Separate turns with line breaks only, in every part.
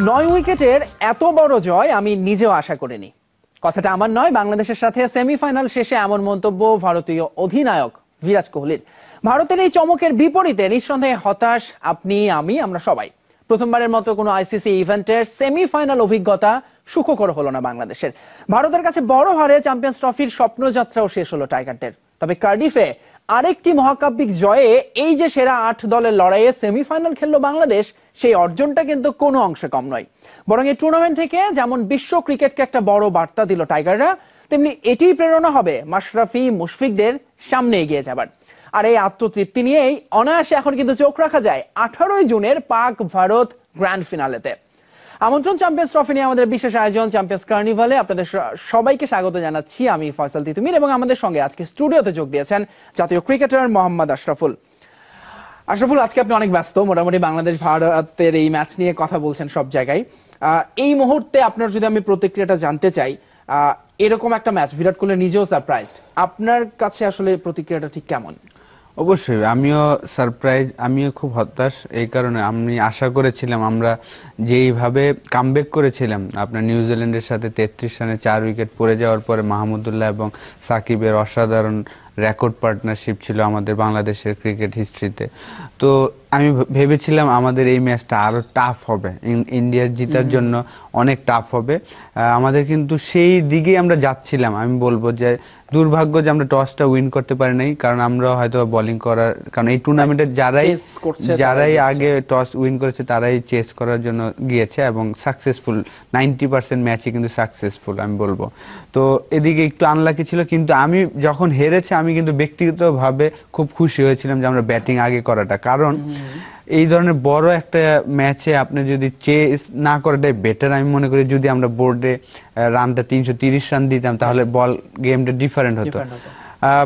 নয় উইকেটের এত বড় জয় আমি নিজেও আশা করিনি। কথাটা আমার নয়, বাংলাদেশের সাথে সেমিফাইনাল শেষে এমন মন্তব্য ভারতীয় অধিনায়ক বিরাট কোহলির। ভারতের এই চমকের বিপরীতে নিঃসন্দেহে হতাশ আপনি, আমি, আমরা সবাই। প্রথমবারের মতো কোনো আইসিসি ইভেন্টের সেমিফাইনাল অভিজ্ঞতা সুখকর হলো না বাংলাদেশের। ভারতের কাছে বড় হারে চ্যাম্পিয়ন্স ট্রফির স্বপ্নযাত্রাও শেষ হলো টাইগারদের তবে কার্ডিফে আরেকটি মহাকাব্যিক জয়ে এই যে সেরা আট দলের লড়াইয়ে সেমিফাইনাল খেললো বাংলাদেশ, সেই অর্জনটা কিন্তু কোনো অংশে কম নয়। বরং এই টুর্নামেন্ট থেকে যেমন বিশ্ব ক্রিকেটকে একটা বড় বার্তা দিল টাইগাররা, তেমনি এটিই প্রেরণা হবে মাশরাফি মুশফিকদের সামনে এগিয়ে যাবার। আর এই আত্মতৃপ্তি নিয়েই অনায়াসে এখন কিন্তু চোখ রাখা যায় আঠারোই জুনের পাক ভারত গ্র্যান্ড ফিনালেতে। আমন্ত্রণ চ্যাম্পিয়ন্স ট্রফি নিয়ে আমাদের বিশেষ আয়োজন চ্যাম্পিয়ন্স কার্নিভালে আপনাদের সবাইকে স্বাগত জানাচ্ছি। আমি ফয়সাল তিতুমির এবং আমাদের সঙ্গে আজকে স্টুডিওতে যোগ দিয়েছেন জাতীয় ক্রিকেটার মোহাম্মদ আশরাফুল। আশরাফুল, আজকে আপনি অনেক ব্যস্ত। মোটামুটি বাংলাদেশ, ভারতের এই ম্যাচ নিয়ে কথা বলছেন সব জায়গায়। এই মুহূর্তে আপনার যদি আমি প্রতিক্রিয়াটা জানতে চাই এরকম একটা ম্যাচ বিরাট কোহলি নিজেও সারপ্রাইজড আপনার কাছে আসলে প্রতিক্রিয়াটা ঠিক কেমন?
অবশ্যই, আমিও সারপ্রাইজ আমিও খুব হতাশ। এই কারণে আমি আশা করেছিলাম আমরা যেইভাবে কামব্যাক করেছিলাম, আপনার নিউজিল্যান্ডের সাথে তেত্রিশ রানে চার উইকেট পড়ে যাওয়ার পরে মাহমুদুল্লাহ এবং সাকিবের অসাধারণ রেকর্ড পার্টনারশিপ ছিল আমাদের বাংলাদেশের ক্রিকেট হিস্ট্রিতে তো আমি ভেবেছিলাম আমাদের এই ম্যাচটা আরও টাফ হবে। ইন- ইন্ডিয়ার জিতার জন্য অনেক টাফ হবে। আমাদের কিন্তু সেই দিকেই আমরা যাচ্ছিলাম। আমি বলব যে দুর্ভাগ্য যে আমরা টসটা উইন করতে পারি নাই কারণ আমরা হয়তো বোলিং করার কারণ এই টুর্নামেন্টে যারাই
করছে,
যারাই আগে টস উইন করেছে তারাই চেস করার জন্য গিয়েছে এবং সাকসেসফুল নাইনটি পার্সেন্ট ম্যাচই কিন্তু সাকসেসফুল আমি বলব। তো এদিকে একটু আনলাকি ছিল কিন্তু আমি যখন হেরেছে আমি কিন্তু ব্যক্তিগতভাবে খুব খুশি হয়েছিলাম যে আমরা ব্যাটিং আগে করাটা। কারণ এই ধরনের বড় একটা ম্যাচে আপনি যদি চেস না করাটাই বেটার আমি মনে করি যদি আমরা বোর্ডে রানটা তিনশো রান দিতাম, তাহলে বল গেমটা ডিফারেন্ট হতো।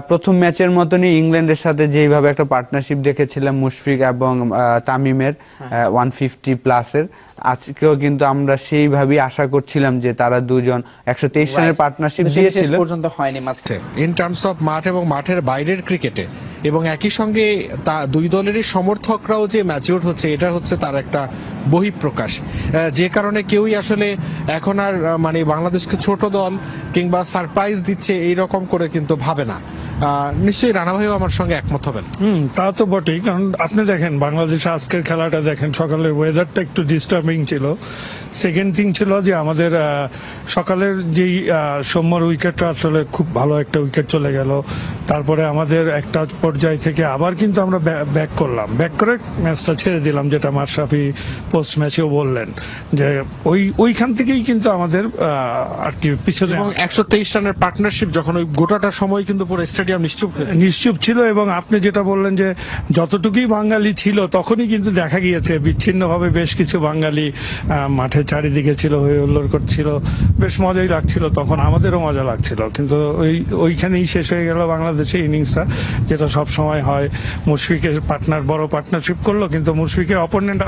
প্রথম ম্যাচের মতনই ইংল্যান্ডের সাথে যেইভাবে একটা পার্টনারশিপ দেখেছিলাম মুশফিক এবং তামিমের ওয়ান ফিফটি প্লাসের আজকেও কিন্তু আমরা সেইভাবেই আশা করছিলাম যে তারা দুজন একশো তেইশ রানের পার্টনারশিপ দিয়েছিল।
পর্যন্ত হয়নি মাঝখানে।
ইন টার্মস অফ মাঠ এবং মাঠের বাইরের ক্রিকেটে এবং একই সঙ্গে তা দুই দলেরই সমর্থকরাও যে ম্যাচিউর হচ্ছে এটা হচ্ছে তার একটা বহিঃপ্রকাশ। যে কারণে কেউই আসলে এখন আর মানে বাংলাদেশকে ছোট দল কিংবা সারপ্রাইজ দিচ্ছে এই রকম করে কিন্তু ভাবে না। নিশ্চয়ই রানা ভাইও আমার সঙ্গে একমত হবেন।
হুম তা তো বটেই কারণ আপনি দেখেন বাংলাদেশ আজকের খেলাটা দেখেন সকালের ওয়েদারটা একটু ডিস্টার্বিং ছিল। সেকেন্ড থিং ছিল যে আমাদের সকালের যেই সৌম্যর উইকেটটা আসলে খুব ভালো একটা উইকেট চলে গেল। তারপরে আমাদের একটা পর্যায় থেকে আবার কিন্তু আমরা ব্যাক করলাম। ব্যাক করে ম্যাচটা ছেড়ে দিলাম যেটা মাশরাফি পোস্ট ম্যাচেও বললেন। যে ওই ওইখান থেকেই কিন্তু আমাদের আর কি পিছনে
একশো তেইশ রানের পার্টনারশিপ যখন ওই গোটাটা সময় কিন্তু পুরো স্টেডিয়াম নিশ্চুপ
নিশ্চুপ ছিল এবং আপনি যেটা বললেন যে যতটুকুই বাঙালি ছিল, তখনই কিন্তু দেখা গিয়েছে বিচ্ছিন্নভাবে বেশ কিছু বাঙালি মাঠের চারিদিকে ছিল, হই হুল্লোড় করছিল, বেশ মজাই লাগছিল, তখন আমাদেরও মজা লাগছিল। কিন্তু ওই, ওইখানেই শেষ হয়ে গেল বাংলাদেশের ইনিংসটা, যেটা সব সময় হয় মুশফিকের পার্টনার বড় পার্টনারশিপ করল, কিন্তু মুশফিকের অপোনেন্ট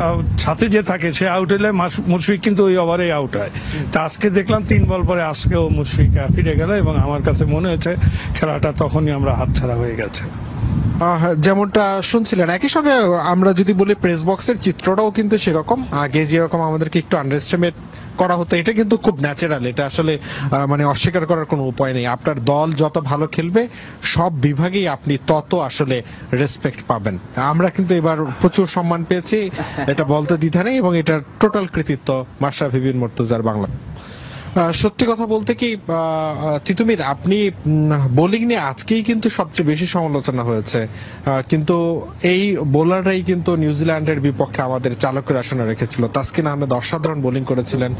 সাথে যে থাকে, সে আউট হলে মুশফিক কিন্তু ওই ওভারেই আউট হয়। তা আজকে দেখলাম তিন বল পরে আজকেও মুশফিক ফিরে গেল এবং আমার কাছে মনে হয়েছে খেলাটা তখনই আমরা হাতছাড়া হয়ে গেছে।
যেমনটা শুনছিলেন, একই সঙ্গে আমরা যদি বলি প্রেস বক্সের চিত্রটাও কিন্তু সেরকম। আগে যেরকম আমাদেরকে একটু আন্ডারস্টিমেট করা হতো, এটা কিন্তু খুব ন্যাচারাল এটা আসলে মানে অস্বীকার করার কোনো উপায় নেই। আপনার দল যত ভালো খেলবে, সব বিভাগেই আপনি তত আসলে রেসপেক্ট পাবেন। আমরা কিন্তু এবার প্রচুর সম্মান পেয়েছি, এটা বলতে দ্বিধা নেই, এবং এটার টোটাল কৃতিত্ব মাশরাফি বিন মুর্তজার বাংলা। সত্যি কথা বলতে কি তিতুমির, আপনি বোলিং নিয়ে আজকেই কিন্তু সবচেয়ে বেশি সমালোচনা হয়েছে। কিন্তু এই বোলাররাই কিন্তু নিউজিল্যান্ডের বিপক্ষে আমাদের চালকের আসনে রেখেছিল। তাসকিন আহমেদ অসাধারণ বোলিং করেছিলেন।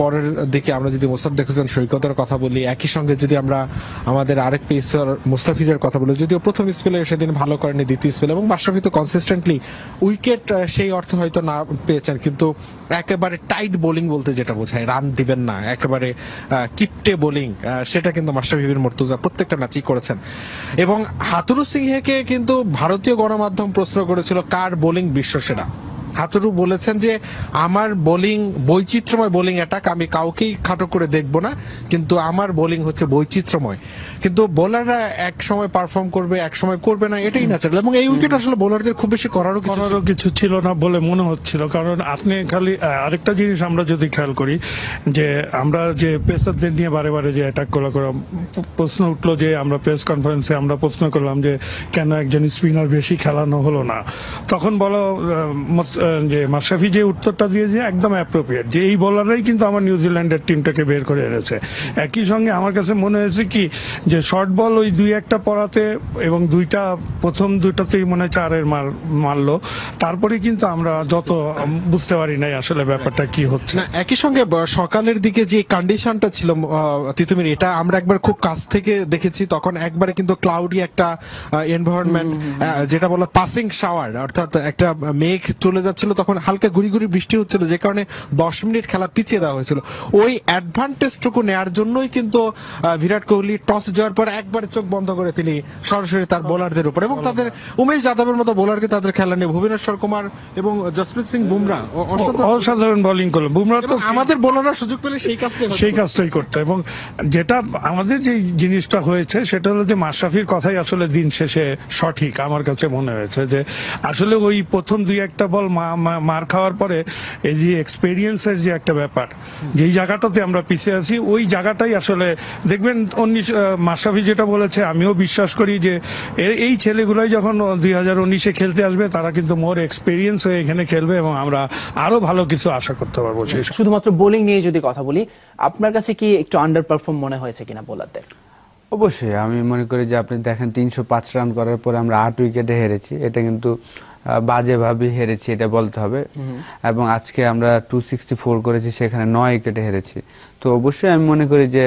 পরের দিকে আমরা যদি মোসাদ্দেক হোসেন সৈকতের কথা বলি, একই সঙ্গে যদি আমরা আমাদের আরেক পেসার মুস্তাফিজের কথা বলি, যদিও প্রথম স্পেলে সেদিন ভালো করেনি দ্বিতীয় স্পেলে, এবং মাশরাফি তো কনসিস্টেন্টলি উইকেট সেই অর্থ হয়তো না পেয়েছেন। কিন্তু একেবারে টাইট বোলিং বলতে যেটা বোঝায় রান দিবেন না, একেবারে কিপটে বোলিং সেটা কিন্তু মাস্টার ভিভির মর্তুজা প্রত্যেকটা ম্যাচই করেছেন। এবং হাতুরু সিংহেকে কিন্তু ভারতীয় গণমাধ্যম প্রশ্ন করেছিল, কার বোলিং বিশ্বসেরা? হাতুরু বলেছেন যে আমার বোলিং বৈচিত্র্যময় বোলিং অ্যাটাক আমি কাউকেই খাটো করে দেখব না কিন্তু আমার বোলিং হচ্ছে বৈচিত্র্যময়। কিন্তু বোলাররা এক সময় পারফর্ম করবে এক সময় করবে না এটাই ন্যাচারাল এবং এই উইকেট আসলে বোলারদের খুব বেশি করারও
করারও কিছু ছিল না বলে মনে হচ্ছিল। কারণ আপনি খালি আরেকটা জিনিস আমরা যদি খেয়াল করি যে আমরা যে পেসারদের নিয়ে বারে বারে যে অ্যাটাক করা করা প্রশ্ন উঠল যে আমরা প্রেস কনফারেন্সে আমরা প্রশ্ন করলাম যে কেন একজন স্পিনার বেশি খেলানো হলো না? তখন বলো যে মাশরাফি যে উত্তরটা দিয়েছে একদম অ্যাপ্রোপ্রিয়েট যে এই বোলাররাই কিন্তু আমার নিউজিল্যান্ডের টিমটাকে বের করে এনেছে। একই সঙ্গে আমার কাছে মনে হয়েছে কি যে শর্ট বল ওই দুই একটা পড়াতে এবং দুইটা প্রথম দুইটাতেই মনে হয় চারের মার মারলো। তারপরে কিন্তু আমরা যত বুঝতে পারি নাই আসলে ব্যাপারটা কি হচ্ছে।
না একই সঙ্গে সকালের দিকে যে কন্ডিশনটা ছিল তিতুমির এটা আমরা একবার খুব কাছ থেকে দেখেছি তখন একবারে কিন্তু ক্লাউডি একটা এনভায়রনমেন্ট যেটা বলে পাসিং শাওয়ার অর্থাৎ একটা মেঘ চলে যাচ্ছিল তখন হালকা গুড়ি গুড়ি বৃষ্টি হচ্ছিল যে কারণে দশ মিনিট খেলা পিছিয়ে দেওয়া হয়েছিল। ওই অ্যাডভান্টেজটুকু নেয়ার জন্যই কিন্তু বিরাট কোহলি টস জয়ের পর একবারে চোখ বন্ধ করে তিনি সরাসরি তার বোলারদের উপর এবং তাদের উমেশ যাদবের মতো বোলারকে তাদের খেলা নিয়ে ভুবনেশ্বর কুমার এবং জসপ্রীত সিং বুমরা অসাধারণ
বোলিং করল। বুমরা তো
আমাদের বোলাররা সুযোগ পেলে সেই কাজটাই
সেই কাজটাই করতে এবং যেটা আমাদের যে জিনিসটা হয়েছে সেটা হলো যে মাশরাফির কথাই আসলে দিন শেষে সঠিক আমার কাছে মনে হয়েছে যে আসলে ওই প্রথম দুই একটা বল মা- মার খাওয়ার পরে এই যে এক্সপেরিয়েন্সের যে একটা ব্যাপার যেই জায়গাটাতে আমরা পিছিয়ে আছি ওই জায়গাটাই আসলে দেখবেন উনিশ মাসাফি যেটা বলেছে আমিও বিশ্বাস করি যে এই ছেলেগুলাই যখন দুই হাজার উনিশে খেলতে আসবে তারা কিন্তু মোর এক্সপেরিয়েন্স হয়ে এখানে খেলবে এবং আমরা আরও ভালো কিছু আশা করতে পারব
শুধুমাত্র বোলিং নিয়ে যদি কথা বলি আপনার কাছে কি একটু আন্ডার পারফর্ম মনে হয়েছে কিনা বোলারদের
অবশ্যই আমি মনে করি যে আপনি দেখেন তিনশো পাঁচ রান করার পরে আমরা আট উইকেটে হেরেছি এটা কিন্তু বাজেভাবে হেরেছি এটা বলতে হবে। এবং আজকে আমরা টু সিক্সটি ফোর করেছি সেখানে নয় উইকেটে হেরেছি। তো অবশ্যই আমি মনে করি যে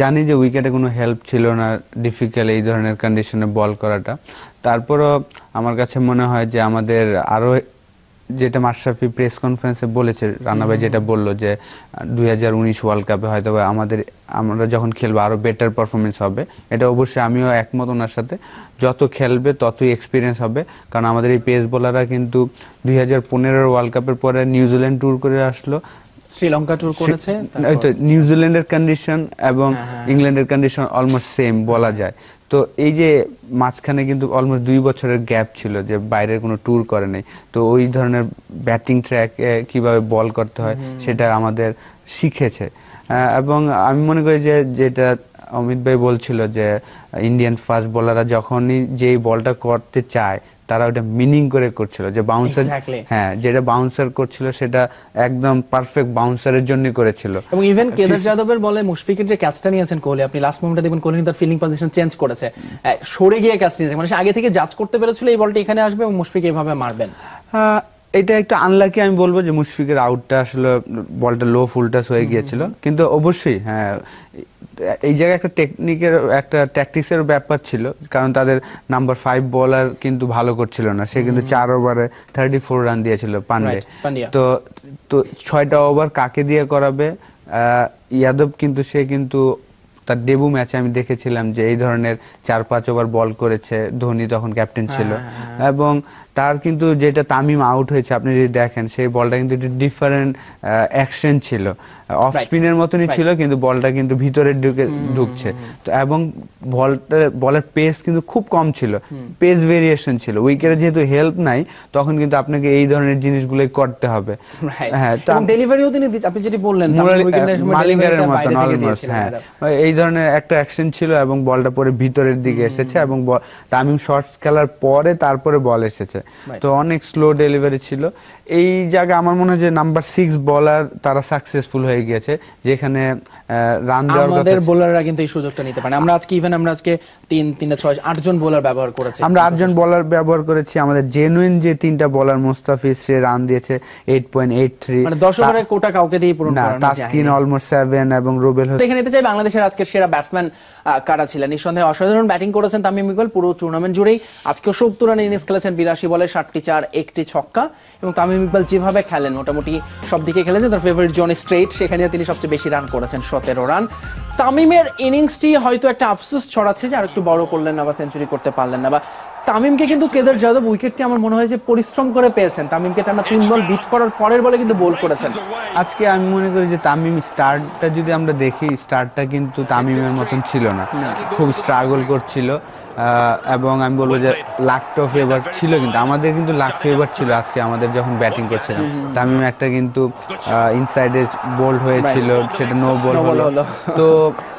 জানি যে উইকেটে কোনো হেল্প ছিল না ডিফিকাল্ট এই ধরনের কন্ডিশনে বল করাটা। তারপরও আমার কাছে মনে হয় যে আমাদের আরও যেটা মাশরাফি প্রেস কনফারেন্সে বলেছে রানাভাই যেটা বলল যে দুই হাজার উনিশ ওয়ার্ল্ড কাপে হয়তো আমাদের আমরা যখন খেলব আরও বেটার পারফরমেন্স হবে। এটা অবশ্যই আমিও একমত ওনার সাথে। যত খেলবে ততই এক্সপিরিয়েন্স হবে। কারণ আমাদের এই পেস বোলাররা কিন্তু দুই হাজার পনেরোর ওয়ার্ল্ড কাপের পরে নিউজিল্যান্ড ট্যুর করে আসলো।
শ্রীলঙ্কা ট্যুর করেছে
নিউজিল্যান্ডের কন্ডিশন এবং ইংল্যান্ডের কন্ডিশন অলমোস্ট সেম বলা যায়। তো এই যে মাঝখানে কিন্তু অলমোস্ট দুই বছরের গ্যাপ ছিল যে বাইরের কোনো ট্যুর করে নাই। তো ওই ধরনের ব্যাটিং ট্র্যাক কীভাবে বল করতে হয় সেটা আমাদের শিখেছে। এবং আমি মনে করি যে যেটা অমিত ভাই বলছিল যে ইন্ডিয়ান ফাস্ট বোলাররা যখনই যেই বলটা করতে চায় তারা ওটা মিনিং করে করছিল যে বাউন্সার হ্যাঁ যেটা বাউন্সার করছিল সেটা একদম পারফেক্ট বাউন্সারের জন্য করেছিল।
এবং ইভেন কেদার যাদবের বলে মুশফিকের যে ক্যাচটা নিয়েছেন কোহলি আপনি লাস্ট মোমেন্টে দেখবেন কোহলি তার ফিল্ডিং পজিশন চেঞ্জ করেছে। সরে গিয়ে ক্যাচ নিয়েছে মানে সে আগে থেকে জাজ করতে পেরেছিল এই বলটা এখানে আসবে এবং মুশফিক এভাবে মারবেন।
এটা একটু আনলাকি আমি বলব যে মুশফিকের আউটটা আসলে বলটা লো ফুলটাস হয়ে গিয়েছিল। কিন্তু অবশ্যই হ্যাঁ এই জায়গায় একটা টেকনিকের একটা ট্যাকটিক্সের ব্যাপার ছিল। কারণ তাদের নাম্বার ফাইভ বলার কিন্তু ভালো করছিল না। সে কিন্তু চার ওভারে থার্টি ফোর রান দিয়েছিল পান্ডে তো তো ছয়টা ওভার কাকে দিয়ে করাবে? আহ, ইয়াদব কিন্তু সে কিন্তু তার ডেবু ম্যাচে আমি দেখেছিলাম যে এই ধরনের চার পাঁচ ওভার বল করেছে। ধোনি তখন ক্যাপ্টেন ছিল। এবং তার কিন্তু যেটা তামিম আউট হয়েছে, আপনি যদি দেখেন, সেই বলটা কিন্তু ডিফারেন্ট অ্যাকশন ছিল। অফ. স্পিনের মতনই ছিল কিন্তু বলটা কিন্তু ভিতরে ঢুকে ঢুকছে। তো এবং বলটা বলের পেস কিন্তু খুব কম ছিল। পেস ভেরিয়েশন ছিল। উইকেটে যেহেতু হেল্প নাই তখন কিন্তু আপনাকে এই ধরনের জিনিসগুলোই করতে হবে। হ্যাঁ তো
ডেলিভারিও তিনি আপনি যেটি বললেন
মালিঙ্গারের মতন অলমোস্ট হ্যাঁ। এই ধরনের একটা অ্যাকশন ছিল এবং বলটা পরে ভিতরের দিকে এসেছে এবং তামিম শর্টস খেলার পরে তারপরে বল এসেছে। তো অনেক স্লো ডেলিভারি ছিল। এই জায়গায় আমার মনে হয় যে নাম্বার সিক্স বলার তারা সাকসেসফুল হয়ে গিয়েছে যেখানে রান দেওয়ার
আমাদের বোলাররা কিন্তু এই সুযোগটা নিতে পারে আমরা আজকে ইভেন আমরা আজকে তিন তিনটা ছয় আটজন বোলার ব্যবহার করেছি।
আমরা আটজন বলার ব্যবহার করেছি। আমাদের জেনুইন যে তিনটা বলার মুস্তাফিজ সে রান দিয়েছে এইট পয়েন্ট এইট থ্রি
মানে দশ ওভারের কোটা কাউকে দিয়ে পূরণ
না তাসকিন অলমোস্ট সেভেন এবং রুবেল
দেখে নিতে চাই বাংলাদেশের আজকের সেরা ব্যাটসম্যান কারা ছিলেন। নিঃসন্দেহে অসাধারণ ব্যাটিং করেছেন তামিম ইকবাল। পুরো টুর্নামেন্ট জুড়েই আজকে সত্তর রান ইনিংস খেলেছেন বিরাশি বলে ষাটটি চার একটি ছক্কা। এবং তামিম ইকবাল যেভাবে খেলেন মোটামুটি সব দিকে খেলেছেন। তার ফেভারিট জোন স্ট্রেট সেখানে তিনি সবচেয়ে বেশি রান করেছেন সতেরো রান। তামিমের ইনিংসটি হয়তো একটা আফসোস ছড়াচ্ছে যে আর একটু বড় করলেন না বা সেঞ্চুরি করতে পারলেন না। বা তামিমকে কিন্তু কেদার যাদব উইকেটটি আমার মনে হয় যে পরিশ্রম করে পেয়েছেন। তামিমকে টানা তিন বল বিট করার পরের বলে কিন্তু বোল করেছেন।
আজকে আমি মনে করি যে তামিম স্টার্টটা যদি আমরা দেখি স্টার্টটা কিন্তু তামিমের মতন ছিল না। খুব স্ট্রাগল করছিল। এবং আমি বলব যে লাকটাও ফেভার ছিল কিন্তু আমাদের কিন্তু লাক ফেভার ছিল আজকে আমাদের যখন ব্যাটিং করছিলাম। তামিম একটা কিন্তু ইনসাইডে বোল্ড হয়েছিল সেটা নো বল হলো। তো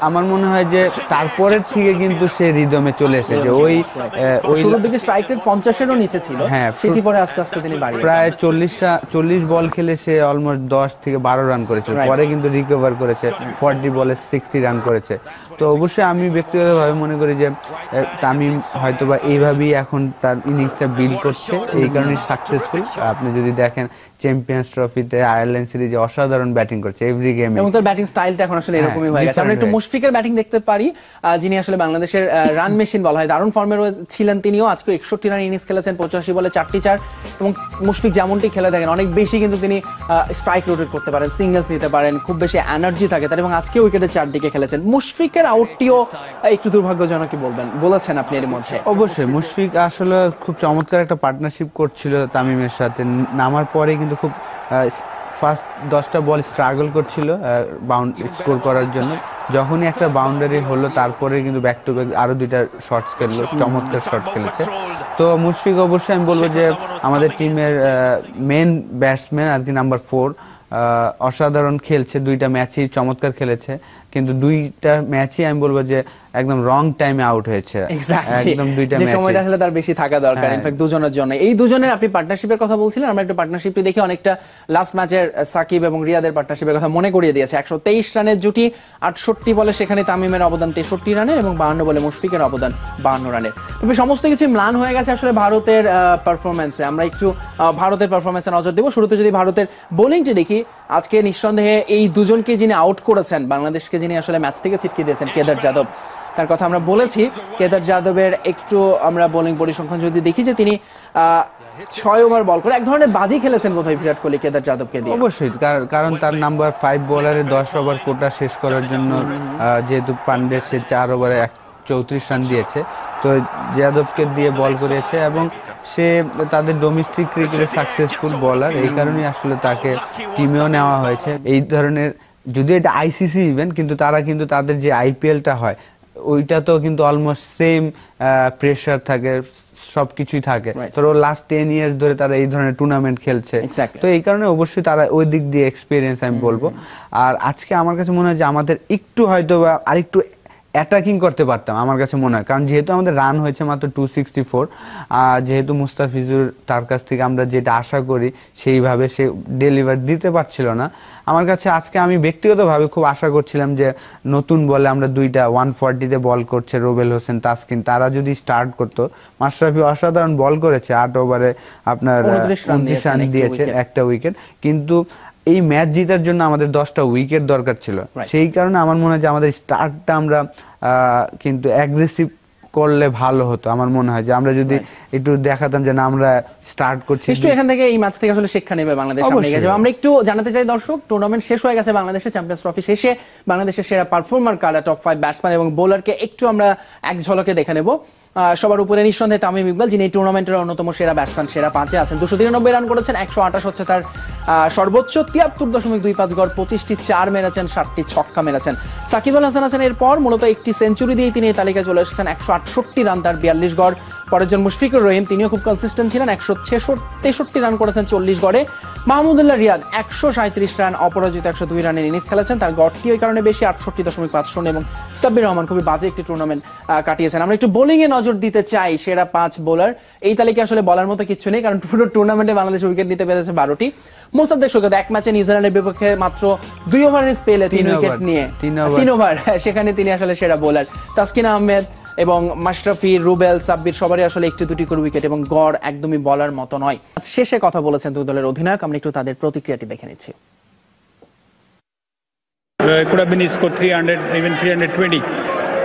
আমার মনে হয় যে তারপরের থেকে কিন্তু সে রিদমে চলে এসেছে। ওই ওই
শুরুর দিকে স্ট্রাইক রেট পঞ্চাশেরও নিচে ছিল।
হ্যাঁ,
সেটি পরে আস্তে আস্তে তিনি বাড়িয়ে
প্রায় চল্লিশটা চল্লিশ বল খেলে সে অলমোস্ট দশ থেকে বারো রান করেছে। পরে কিন্তু রিকভার করেছে। ফর্টি বলে সিক্সটি রান করেছে। তো অবশ্যই আমি ব্যক্তিগতভাবে মনে করি যে তামিম হয়তোবা এইভাবেই এখন তার ইনিংসটা বিল করছে। এই কারণে সাকসেসফুল আপনি যদি দেখেন চ্যাম্পিয়ন্স ট্রফিতে আয়ারল্যান্ড সিরিজে অসাধারণ ব্যাটিং করছে এভরি গেমে
এবং তার ব্যাটিং স্টাইলটা এখন আসলে
হ্যাঁ,
এরকমই হয়ে গেছে। আমরা একটু মুশফিকের ব্যাটিং দেখতে পারি যিনি আসলে বাংলাদেশের রান মেশিন বলা হয় দারুণ ফর্মে ছিলেন তিনিও। আজকে একষট্টি রান ইনিংস খেলেছেন পঁচাশি বলে চারটি চার। এবং মুশফিক যেমনটি খেলে থাকেন অনেক বেশি কিন্তু তিনি স্ট্রাইক রোটেট করতে পারেন সিঙ্গেলস নিতে পারেন খুব বেশি এনার্জি থাকে তার। এবং আজকে উইকেটের চারদিকে খেলেছেন। মুশফিকের আউটটিও একটু দুর্ভাগ্যজনক কি বলবেন? বলেছেন আপনি এর মধ্যে।
অবশ্যই মুশফিক আসলে খুব চমৎকার একটা পার্টনারশিপ করছিল তামিমের সাথে। নামার পরে কিন্তু খুব ফার্স্ট দশটা বল স্ট্রাগল করছিল বাউন্ড স্কোর করার জন্য। যখনই একটা বাউন্ডারি হলো, তারপরে কিন্তু ব্যাক টু ব্যাক আরও দুইটা শটস খেললো, চমৎকার শট খেলেছে। তো মুশফিক অবশ্যই আমি বলব যে, আমাদের টিমের মেন ব্যাটসম্যান আর কি নাম্বার ফোর অসাধারণ খেলছে, দুইটা ম্যাচই চমৎকার খেলেছে। কিন্তু দুইটা ম্যাচই আমি বলব যে একদম রং টাইমে আউট হয়েছে। একদম দুইটা
যে সময়টা আসলে তার বেশি থাকা দরকার। ইনফ্যাক্ট দুজনের জন্য। এই দুজনের আপনি পার্টনারশিপের কথা বলছিলেন আমরা একটু পার্টনারশিপটি দেখি অনেকটা লাস্ট ম্যাচের সাকিব এবং রিয়াদের পার্টনারশিপের কথা মনে করিয়ে দিয়েছে। একশো তেইশ রানের জুটি আটষট্টি বলে সেখানে তামিমের অবদান তেষট্টি রানের এবং বাহান্ন বলে মুশফিকের অবদান বাহান্ন রানের। তবে সমস্ত কিছু ম্লান হয়ে গেছে আসলে ভারতের পারফরমেন্সে আমরা একটু ভারতের পারফরমেন্সে নজর দেবো। শুরুতে যদি ভারতের বোলিংটি দেখি আজকে নিঃসন্দেহে এই দুজনকে যিনি আউট করেছেন, বাংলাদেশকে যিনি আসলে ম্যাচ থেকে ছিটকে দিয়েছেন, কেদার যাদব। তার কথা আমরা বলেছি, কেদার যাদবের একটু আমরা বোলিং পরিসংখ্যান যদি দেখি যে তিনি ছয় ওভার বল করে, এক ধরনের বাজি খেলেছেন বোধহয় বিরাট কোহলি কেদার যাদবকে দিয়ে।
অবশ্যই, কার- কারণ তার নাম্বার ফাইভ বোলারে দশ ওভার কোটা শেষ করার জন্য যেহেতু পান্ডে সে চার ওভারে এক চৌত্রিশ রান দিয়েছে। তো যাদবকে দিয়ে বল করেছে এবং সে তাদের ডোমেস্টিক ক্রিকেটে সাকসেসফুল বলার এই কারণেই আসলে তাকে টিমেও নেওয়া হয়েছে। এই ধরনের যদি এটা আইসিসি ইভেন্ট কিন্তু তারা কিন্তু তাদের যে আইপিএলটা হয় ওইটা তো কিন্তু অলমোস্ট সেম প্রেশার থাকে সবকিছুই থাকে।
Right.
তো লাস্ট টেন ইয়ার্স ধরে তারা এই ধরনের টুর্নামেন্ট খেলছে. তো এই কারণে অবশ্যই তারা ওই দিক দিয়ে এক্সপিরিয়েন্স আমি বলব। আর আজকে আমার কাছে মনে হয় যে আমাদের একটু হয়তো বা আরেকটু অ্যাটাকিং করতে পারতাম আমার কাছে মনে হয়। কারণ যেহেতু আমাদের রান হয়েছে মাত্র টু সিক্সটি ফোর আর যেহেতু মুস্তাফিজুর তার কাছ থেকে আমরা যেটা আশা করি সেইভাবে সে ডেলিভার দিতে পারছিল না। আমার কাছে আজকে আমি ব্যক্তিগতভাবে খুব আশা করছিলাম যে নতুন বলে আমরা দুইটা ওয়ান ফর্টিতে বল করছে রোবেল হোসেন তাসকিন। তারা যদি স্টার্ট করতো মাশরাফি অসাধারণ বল করেছে আট ওভারে আপনার উনত্রিশ রান দিয়েছে একটা উইকেট কিন্তু এই ম্যাচ জেতার জন্য আমাদের দশটা উইকেট দরকার ছিল। সেই কারণে আমার মনে হয় যে আমাদের স্টার্টটা আমরা কিন্তু অ্যাগ্রেসিভ করলে ভালো হতো। আমার মনে হয় যে আমরা যদি একটু দেখাতাম যে না আমরা স্টার্ট করছি।
নিশ্চয়ই এখান থেকে এই ম্যাচ থেকে আসলে শিক্ষা নেবে বাংলাদেশ সামনে গেছে আমরা একটু জানাতে চাই দর্শক টুর্নামেন্ট শেষ হয়ে গেছে বাংলাদেশের চ্যাম্পিয়ন্স ট্রফি শেষে। বাংলাদেশের সেরা পারফর্মার কারা? টপ ফাইভ ব্যাটসম্যান এবং বোলারকে একটু আমরা এক ঝলকে দেখে নেব। সবার উপরে নিঃসন্দেহে তামিম ইকবাল, যিনি এই টুর্নামেন্টের অন্যতম সেরা ব্যাটসম্যান সেরা পাঁচে আছেন। দুশো তিরানব্বই রান করেছেন, একশো আঠাশ হচ্ছে তার সর্বোচ্চ। তিয়াত্তর দশমিক দুই পাঁচ গড়, পঁচিশটি চার মেরেছেন ষাটটি ছক্কা মেরেছেন। সাকিব আল হাসান আছেন এরপর, মূলত একটি সেঞ্চুরি দিয়ে তিনি এই তালিকায় চলে এসেছেন, একশো আটষট্টি রান তার বিয়াল্লিশ গড়। পরের জন মুশফিকুর রহিম তিনিও খুব কনসিস্টেন্ট ছিলেন একশো তেষট্টি রান করেছেন চল্লিশ গড়ে। মাহমুদুল্লাহ রিয়াদ একশো সাঁত্রিশ রান অপরাজিত একশো দুই রানের ইনিংস খেলেছেন। তার গড়টি ওই কারণে বেশি? আটষট্টি দশমিক পাঁচ শূন্য এবং সাব্বির রহমান খুবই বাজে একটি টুর্নামেন্ট কাটিয়েছেন। আমরা একটু বোলিংয়ে নজর দিতে চাই সেরা পাঁচ বোলার এই তালিকায় আসলে বলার মতো কিছু নেই কারণ পুরো টুর্নামেন্টে বাংলাদেশ উইকেট নিতে পেরেছে বারোটি। মোসাদ্দেক সৈকত এক ম্যাচে নিউজিল্যান্ডের বিপক্ষে মাত্র দুই ওভারের স্পেলে তিন উইকেট নিয়ে।
তিন
ওভার সেখানে তিনি আসলে সেরা বোলার তাসকিন আহমেদ এবং মাশরাফি রুবেল সাব্বির সবারই আসলে একটি দুটি করে উইকেট এবং গড় একদমই বলার মতো নয় শেষে কথা বলেছেন দুই দলের অধিনায়ক আমরা একটু তাদের প্রতিক্রিয়াটি দেখে নিচ্ছি
Uh, it could have been scored 300, even 320.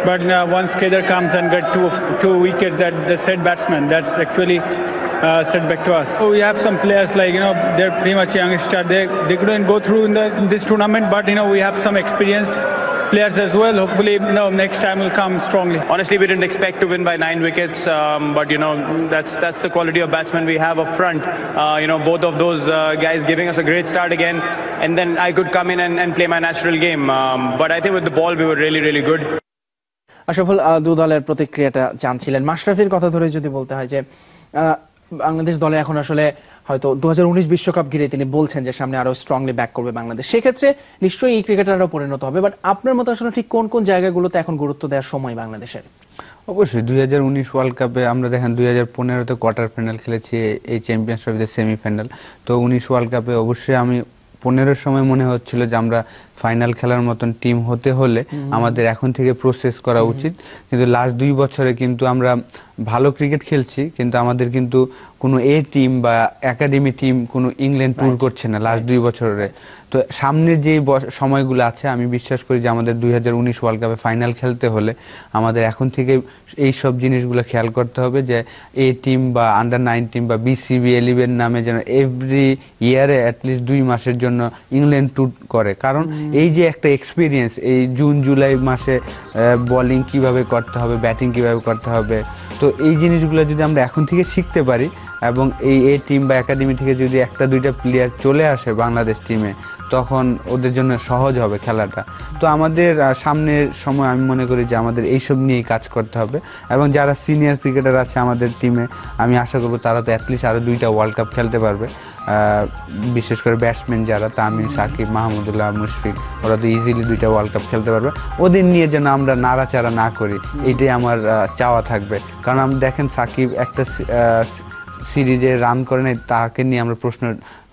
But uh, once Kedar comes and get two two wickets, that the said batsman, that's actually uh, set back to us. So we have some players like you know they're pretty much youngster. They they couldn't go through in, the, in this tournament, but you know we have some experience. Players as well. Hopefully, you know, next time will come strongly.
Honestly, we didn't expect to win by nine wickets, um, but you know that's that's the quality of batsmen we have up front. Uh, you know, both of those uh, guys giving us a great start again, and then I could come in and, and play my natural game. Um, but I think with the ball, we were really really good.
Ashraful দু দলের প্রতিক্রিয়াটা জানছিলেন মাশরাফির কথা ধরে যদি বলতে হয় যে বাংলাদেশ দলে এখন আসলে হয়তো দু বিশ্বকাপ ঘিরে তিনি বলছেন যে সামনে আরও স্ট্রংলি ব্যাক করবে বাংলাদেশ। সেক্ষেত্রে নিশ্চয়ই এই ক্রিকেটাররা পরিণত হবে বাট আপনার মতো আসলে ঠিক কোন কোন জায়গাগুলোতে এখন গুরুত্ব দেওয়ার সময় বাংলাদেশের?
অবশ্যই দুই হাজার উনিশ ওয়ার্ল্ড কাপে আমরা দেখেন দুই হাজার পনেরোতে কোয়ার্টার ফাইনাল খেলেছি, এই চ্যাম্পিয়ন্স ট্রফিতে সেমিফাইনাল তো উনিশ ওয়ার্ল্ড কাপে অবশ্যই আমি পনেরোর সময় মনে হচ্ছিল যে আমরা ফাইনাল খেলার মতন টিম হতে হলে আমাদের এখন থেকে প্রসেস করা উচিত। কিন্তু লাস্ট দুই বছরে কিন্তু আমরা ভালো ক্রিকেট খেলছি কিন্তু আমাদের কিন্তু কোনো এ টিম বা একাডেমি টিম কোনো ইংল্যান্ড ট্যুর করছে না লাস্ট দুই বছরে। তো সামনের যে সময়গুলো আছে আমি বিশ্বাস করি যে আমাদের দুই হাজার উনিশ ওয়ার্ল্ড কাপে ফাইনাল খেলতে হলে আমাদের এখন থেকে এই সব জিনিসগুলো খেয়াল করতে হবে যে এ টিম বা আন্ডার নাইন টিম বা বিসিবি এলিভেন নামে যেন এভরি ইয়ারে অ্যাটলিস্ট দুই মাসের জন্য ইংল্যান্ড ট্যুর করে। কারণ এই যে একটা এক্সপিরিয়েন্স এই জুন জুলাই মাসে বোলিং কীভাবে করতে হবে ব্যাটিং কীভাবে করতে হবে, তো এই জিনিসগুলো যদি আমরা এখন থেকে শিখতে পারি এবং এই এ টিম বা একাডেমি থেকে যদি একটা, দুইটা প্লেয়ার চলে আসে বাংলাদেশ টিমে তখন ওদের জন্য সহজ হবে খেলাটা। তো আমাদের সামনের সময় আমি মনে করি যে আমাদের এইসব নিয়েই কাজ করতে হবে এবং যারা সিনিয়র ক্রিকেটার আছে আমাদের টিমে আমি আশা করব তারা তো অ্যাটলিস্ট আরও দুইটা ওয়ার্ল্ড কাপ খেলতে পারবে। বিশেষ করে ব্যাটসম্যান যারা, তামিম, সাকিব, মাহমুদুল্লাহ, মুশফিক, ওরা তো ইজিলি দুইটা ওয়ার্ল্ড কাপ খেলতে পারবে। ওদের নিয়ে যেন আমরা নাড়াচাড়া না করি, এটাই আমার চাওয়া থাকবে। কারণ আমি দেখেন সাকিব একটা সিরিজে রান করে নেই, তাকে নিয়ে আমরা প্রশ্ন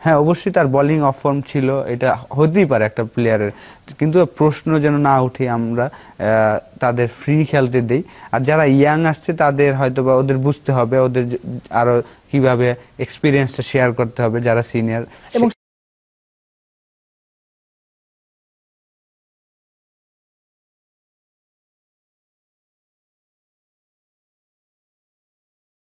হ্যাঁ অবশ্যই তার বোলিং অফ ফর্ম ছিল, এটা হতেই পারে একটা প্লেয়ারের কিন্তু প্রশ্ন যেন না উঠে আমরা তাদের ফ্রি খেলতে দেই। আর যারা ইয়াং আসছে, তাদের হয়তো বা ওদের বুঝতে হবে, ওদের আরও কীভাবে এক্সপিরিয়েন্সটা শেয়ার করতে হবে যারা সিনিয়র
এবং